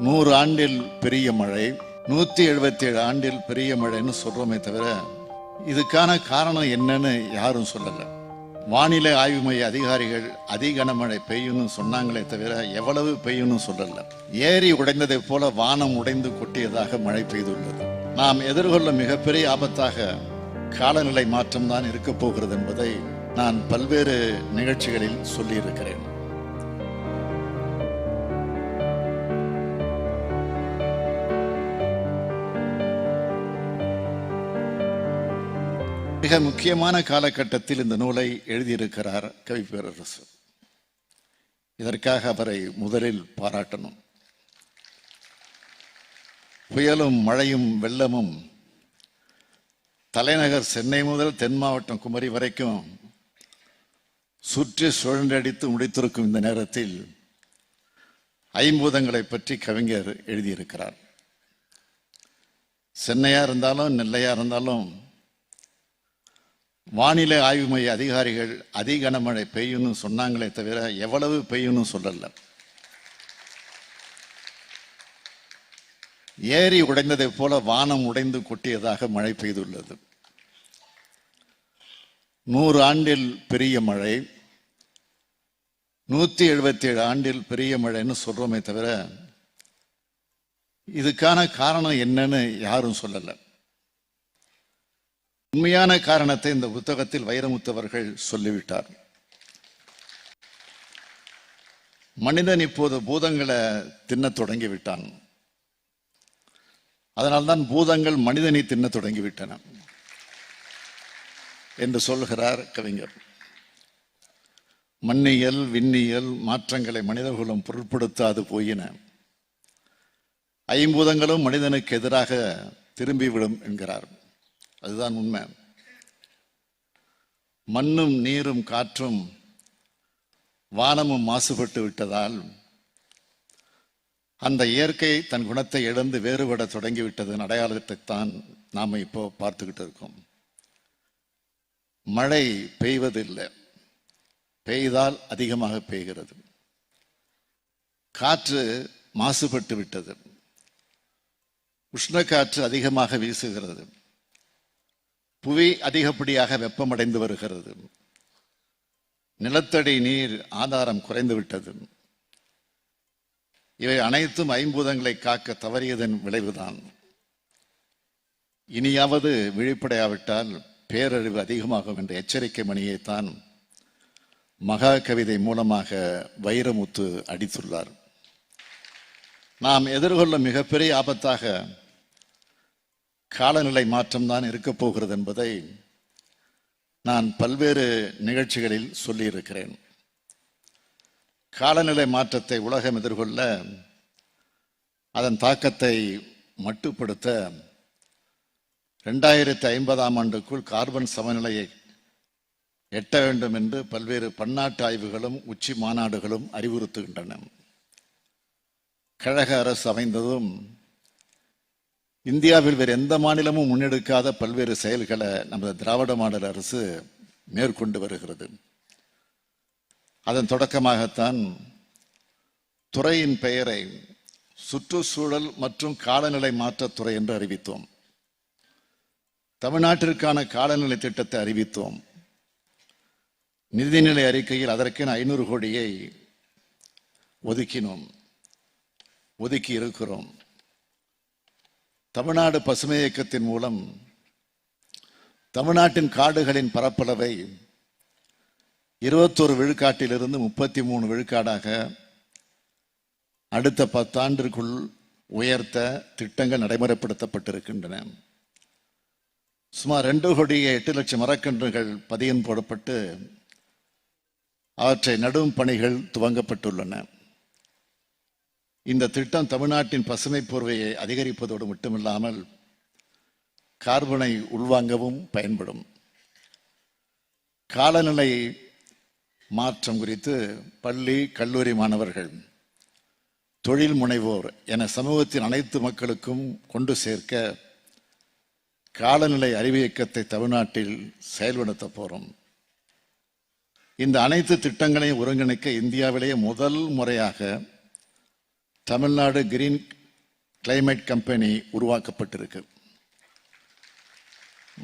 நூறு ஆண்டில் பெரிய மழை நூத்தி எழுபத்தி ஏழு ஆண்டில் பெரிய மழைன்னு சொல்றோமே தவிர இதுக்கான காரணம் என்னன்னு யாரும் சொல்லல. வானிலை ஆய்வு மைய அதிகாரிகள் அதிக கனமழை பெய்யும்னு சொன்னாங்களே தவிர எவ்வளவு பெய்யும்னு சொல்லல. ஏரி உடைந்ததைப் போல வானம் உடைந்து கொட்டியதாக மழை பெய்துள்ளது. நாம் எதிர்கொள்ளும் மிகப்பெரிய ஆபத்தாக காலநிலை மாற்றம் தான் இருக்க போகிறது என்பதை நான் பல்வேறு நிகழ்ச்சிகளில் சொல்லியிருக்கிறேன். மிக முக்கியமான காலகட்டத்தில் இந்த நூலை எழுதியிருக்கிறார் கவி பேரரசு. இதற்காக அவரை முதலில் பாராட்டணும். புயலும் மழையும் வெள்ளமும் தலைநகர் சென்னை முதல் தென் மாவட்டம் குமரி வரைக்கும் சுற்றி சுழன்றடித்து முடித்திருக்கும் இந்த நேரத்தில் ஐம்பூதங்களை பற்றி கவிஞர் எழுதியிருக்கிறார். சென்னையா இருந்தாலும் நெல்லையா இருந்தாலும் வானிலை ஆய்வு மைய அதிகாரிகள் அதி கனமழை பெய்யும்னு சொன்னாங்களே தவிர எவ்வளவு பெய்யும்னு சொல்லல. ஏரி உடைந்ததைப் போல வானம் உடைந்து கொட்டியதாக மழை பெய்துள்ளது. நூறு ஆண்டில் பெரிய மழை நூற்றி எழுபத்தி ஏழு ஆண்டில் பெரிய மழைன்னு சொல்றோமே தவிர இதுக்கான காரணம் என்னன்னு யாரும் சொல்லலை. உண்மையான காரணத்தை இந்த புத்தகத்தில் வைரமுத்தவர்கள் சொல்லிவிட்டார். மனிதன் இப்போது பூதங்களை தின்னத் தொடங்கி விட்டான் அதனால்தான் பூதங்கள் மனிதனை தின்னத் தொடங்கிவிட்டன என்று சொல்கிறார் கவிஞர். மண்ணியல் விண்ணியல் மாற்றங்களை மனிதகுலம் பொருட்படுத்தாது போயின. ஐம்பூதங்களும் மனிதனுக்கு எதிராக திரும்பிவிடும் என்கிறார். அதுதான் உண்மை. மண்ணும் நீரும் காற்றும் வானமும் மாசுபட்டு விட்டதால் அந்த இயற்கை தன் குணத்தை இழந்து வேறுபட தொடங்கிவிட்டதன் அடையாளத்தைத்தான் நாம் இப்போ பார்த்துக்கிட்டு இருக்கோம். மழை பெய்வதில்லை. பெய்தால் அதிகமாக பெய்கிறது. காற்று மாசுபட்டு விட்டது. உஷ்ணக்காற்று அதிகமாக வீசுகிறது. புவி அதிகப்படியாக வெப்பமடைந்து வருகிறது. நிலத்தடி நீர் ஆதாரம் குறைந்து விட்டது இவை அனைத்தும் ஐம்பூதங்களை காக்க தவறியதன் விளைவுதான். இனியாவது விழிப்படையாவிட்டால் பேரழிவு அதிகமாகும் என்ற எச்சரிக்கை மணியைத்தான் மகா கவிதை மூலமாக வைரமுத்து அடித்துள்ளார். நாம் எதிர்கொள்ளும் மிகப்பெரிய ஆபத்தாக காலநிலை மாற்றம் தான் இருக்க போகிறது என்பதை நான் பல்வேறு நிகழ்ச்சிகளில் சொல்லியிருக்கிறேன். காலநிலை மாற்றத்தை உலகம் எதிர்கொள்ள அதன் தாக்கத்தை மட்டுப்படுத்த ரெண்டாயிரத்தி ஐம்பதாம் ஆண்டுக்குள் கார்பன் சமநிலையை எட்ட வேண்டும் என்று பல்வேறு பன்னாட்டு ஆய்வுகளும் உச்சி மாநாடுகளும் அறிவுறுத்துகின்றன. கழக அரசு அமைந்ததும் இந்தியாவில் வேறு எந்த மாநிலமும் முன்னெடுக்காத பல்வேறு செயல்களை நமது திராவிட மாடல் அரசு மேற்கொண்டு வருகிறது. அதன் தொடக்கமாகத்தான் துறையின் பெயரை சுற்றுச்சூழல் மற்றும் காலநிலை மாற்றத்துறை என்று அறிவித்தோம். தமிழ்நாட்டிற்கான காலநிலை திட்டத்தை அறிவித்தோம். நிதிநிலை அறிக்கையில் அதற்கென ஐநூறு கோடியை ஒதுக்கினோம் ஒதுக்கி இருக்கிறோம். தமிழ்நாடு பசுமை இயக்கத்தின் மூலம் தமிழ்நாட்டின் காடுகளின் பரப்பளவை இருபத்தோரு விழுக்காட்டிலிருந்து முப்பத்தி மூணு விழுக்காடாக அடுத்த பத்தாண்டிற்குள் உயர்த்த திட்டங்கள் நடைமுறைப்படுத்தப்பட்டிருக்கின்றன. சுமார் ரெண்டு கோடியே எட்டு லட்சம் மரக்கன்றுகள் பதியம் போடப்பட்டு அவற்றை நடும் பணிகள் துவங்கப்பட்டுள்ளன. இந்த திட்டம் தமிழ்நாட்டின் பசுமை போர்வையை அதிகரிப்பதோடு மட்டுமில்லாமல் கார்பனை உள்வாங்கவும் பயன்படும். காலநிலை மாற்றம் குறித்து பள்ளி கல்லூரி மாணவர்கள் தொழில் முனைவோர் என சமூகத்தின் அனைத்து மக்களுக்கும் கொண்டு சேர்க்க காலநிலை அறிவு இயக்கத்தை தமிழ்நாட்டில் செயல்படுத்த போகிறோம் இந்த அனைத்து திட்டங்களையும் ஒருங்கிணைக்க இந்தியாவிலேயே முதல் முறையாக தமிழ்நாடு கிரீன் கிளைமேட் கம்பெனி உருவாக்கப்பட்டிருக்கு.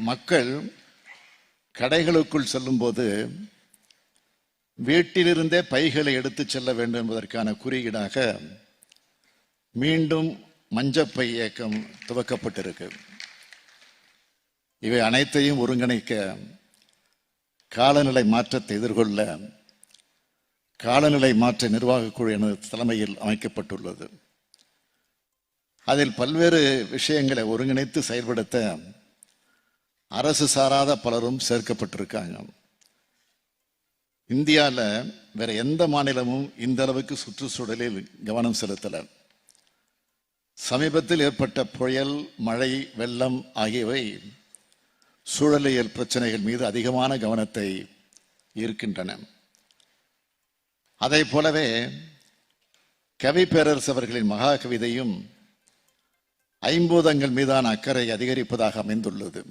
மக்கள் கடைகளுக்குள் செல்லும்போது வீட்டிலிருந்தே பைகளை எடுத்து செல்ல வேண்டும் என்பதற்கான குறியீடாக மீண்டும் மஞ்சப்பை இயக்கம் துவக்கப்பட்டிருக்கு. இவை அனைத்தையும் ஒருங்கிணைக்க காலநிலை மாற்றத்தை எதிர்கொள்ள காலநிலை மாற்ற நிர்வாகக் குழு எனது தலைமையில் அமைக்கப்பட்டுள்ளது. அதில் பல்வேறு விஷயங்களை ஒருங்கிணைத்து செயல்படுத்த அரசு சாராத பலரும் சேர்க்கப்பட்டிருக்காங்க. இந்தியாவில் வேற எந்த மாநிலமும் இந்த அளவுக்கு சுற்றுச்சூழலில் கவனம் செலுத்தலை. சமீபத்தில் ஏற்பட்ட புயல் மழை வெள்ளம் ஆகியவை சூழலியல் பிரச்சனைகள் மீது அதிகமான கவனத்தை ஈர்க்கின்றன. அதை போலவே கவி பேரரசு அவர்களின் மகா கவிதையும் ஐம்பூதங்கள் மீதான அக்கறை அதிகரிப்பதாக அமைந்துள்ளது.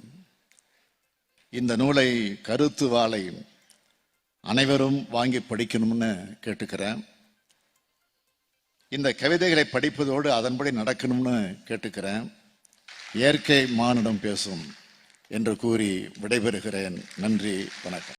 இந்த நூலை கருத்து வாளை அனைவரும் வாங்கி படிக்கணும்னு கேட்டுக்கிறேன். இந்த கவிதைகளை படிப்பதோடு அதன்படி நடக்கணும்னு கேட்டுக்கிறேன். இயற்கை மானிடம் பேசும் என்று கூறி விடைபெறுகிறேன். நன்றி வணக்கம்.